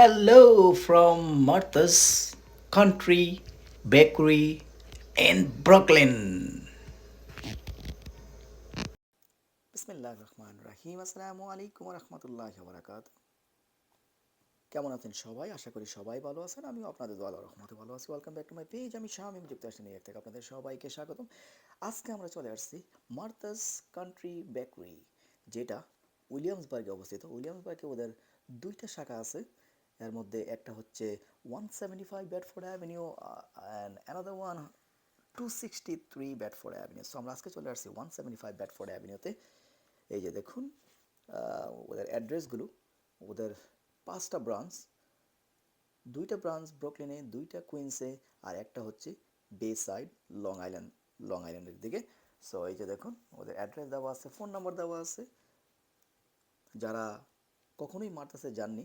Hello from Martha's Country Bakery in Brooklyn. বিসমিল্লাহ রহমান রাহিম। আসসালামু আলাইকুম রহমতুল্লাহ বারাকাত কেমন আছেন সবাই? আশা করি সবাই ভালো আছেন। আমিও আপনাদের দোয়াল রহমতে ভালো আছি। Welcome back to my page আমি শামিম যুক্ত আসছি নিউ থেকে আপনাদের সবাইকে স্বাগতম। আজকে আমরা চলে আসছি মার্থাস কান্ট্রি বেকারি যেটা উইলিয়ামসবার্গে অবস্থিত। উইলিয়ামসবার্গে ওদের দুইটা শাখা আছে। এর মধ্যে একটা হচ্ছে one seventy five Batford avenue and another one two sixty three Batford avenue so আমরা আজকে চলে আসছি ওয়ান সেভেন্টি ফাইভ ব্যাটফোর্ড অ্যাভিনিউতে এই যে দেখুন ওদের অ্যাড্রেসগুলো ওদের পাঁচটা ব্রাঞ্চ দুইটা ব্রাঞ্চ ব্রুকলিনে দুইটা কুইন্সে আর একটা হচ্ছে বে সাইড লং আইল্যান্ড লং আইল্যান্ডের দিকে। সো এই যে দেখুন, ওদের অ্যাড্রেস দেওয়া আছে ফোন নাম্বার দেওয়া আছে। যারা কখনোই মার্তাসে যাননি